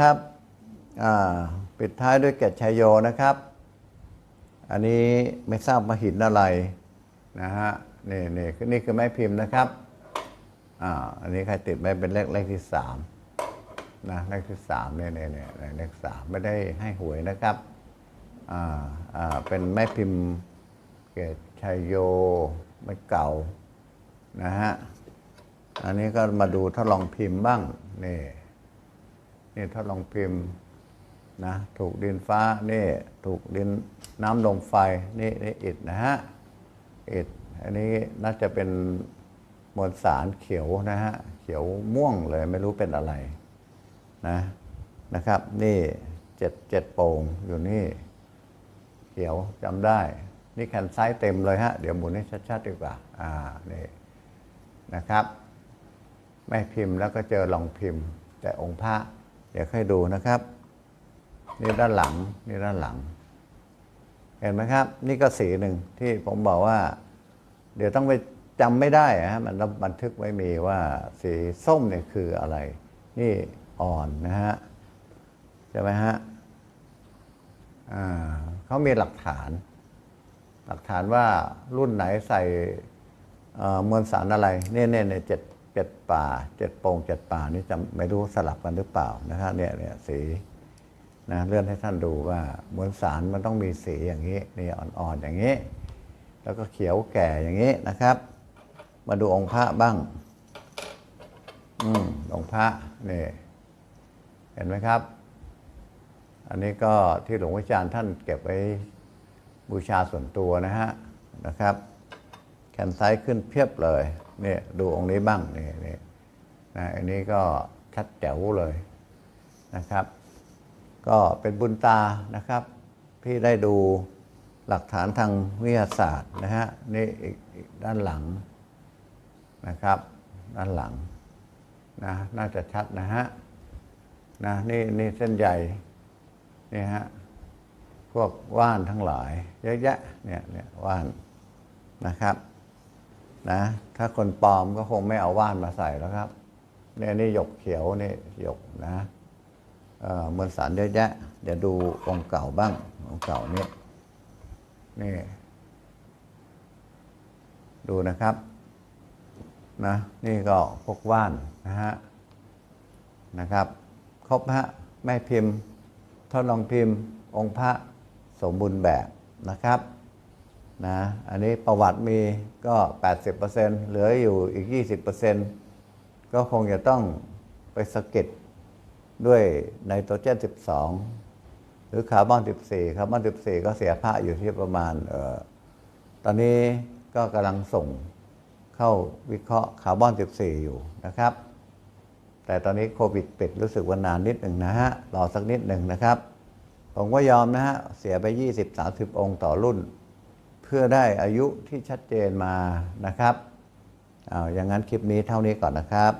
นะครับปิดท้ายด้วยเกตชัยโยนะครับ อันนี้ไม่ทราบมาหินอะไรนะฮะนี่นี่นี่คือไม้พิมพ์นะครับอ่าอันนี้ใครติดไว้เป็นเลขเลขที่สามนะเลขที่สามเนี่ยเนี่ยเนี่ยเลขสามไม่ได้ให้หวยนะครับอ่าอ่าเป็นไม้พิมพ์เกตชัยโยไม่เก่านะฮะอันนี้ก็มาดูทดลองพิมพ์บ้างนี่ นี่ทดลองพิมพ์นะถูกดินฟ้านี่ถูกดินน้ำลมไฟนี่นี่อิฐนะฮะอิฐอันนี้น่าจะเป็นมวลสารเขียวนะฮะเขียวม่วงเลยไม่รู้เป็นอะไรนะนะครับ นี่เจ็ดเจ็ดโป่งอยู่นี่ เขียวจำได้ นี่แคนไซเต็มเลยฮะ เดี๋ยวหมุนให้ชัดๆดีกว่า อ่านี่นะครับ ไม่พิมพ์แล้วก็เจอลองพิมพ์ แต่องค์พระ เดี๋ยวค่อยดูนะครับ นี่ด้านหลังนี่ด้านหลัง เห็นไหมครับ นี่ก็สีหนึ่งที่ผมบอกว่า เดี๋ยวต้องไปจำไม่ได้ฮะมันต้องบันทึกไว้มีว่าสีส้มเนี่ยคืออะไร นี่อ่อนนะฮะใช่ไหมฮะเขามีหลักฐาน หลักฐานว่ารุ่นไหนใส่เมวลสารอะไรเน่เนี่ยเนี่ยเจ็ด เจ็ดป่าเจ็ดโป่งเจ็ดป่านี่จำไม่รู้สลับกันหรือเปล่านะครับเนี่ยเนี่ยสีนะเลื่อนให้ท่านดูว่ามวลสารมันต้องมีสีอย่างนี้นี่อ่อนๆอย่างนี้ แล้วก็เขียวแก่อย่างนี้นะครับ มาดูองค์พระบ้าง อืมองค์พระนี่เห็นไหมครับ อันนี้ก็ที่หลวงวิจารณ์ท่านเก็บไว้บูชาส่วนตัวนะฮะนะครับ แขนซ้ายขึ้นเพียบเลย เนี่ยดูองค์นี้บ้างนี่นี่นะอันนี้ก็ชัดแจ๋วเลยนะครับ ก็เป็นบุญตานะครับที่ได้ดูหลักฐานทางวิทยาศาสตร์นะฮะนี่อีกอีกด้านหลังนะครับ ด้านหลังนะน่าจะชัดนะฮะนะนี่นี่เส้นใหญ่นี่ฮะพวกว่านทั้งหลาย เยอะแยะเนี่ยเนี่ยว่านนะครับ นะถ้าคนปลอมก็คงไม่เอาว่านมาใส่แล้วครับเนี่ยนี่หยกเขียวนี่หยกนะเอ่อมวลสารเยอะแยะ เดี๋ยวดูองค์เก่าบ้าง องค์เก่านี่นี่ ดูนะครับนะนี่ก็พวกว่านนะฮะนะครับ ครบฮะแม่พิมพ์ทดลองพิมพ์องค์พระสมบูรณ์แบบนะครับ นะอันนี้ประวัติมีก็ 80%เหลืออยู่อีก 20%ก็คงจะต้องไปสะก็ดด้วยไนโตรเจน 12 หรือคาร์บอน 14 คาร์บอน 14 ก็เสียผ้าอยู่ที่ประมาณเออตอนนี้ก็กำลังส่งเข้าวิเคราะห์คาร์บอน 14 อยู่นะครับ แต่ตอนนี้โควิดปิดรู้สึกว่านานนิดหนึ่งนะฮะ รอสักนิดหนึ่งนะครับ ผมก็ยอมนะฮะ เสียไป 20-30 องค์ต่อรุ่น พื่อได้อายุที่ชัดเจนมานะครับ เอาอย่างนั้นคลิปนี้เท่านี้ก่อนนะครับ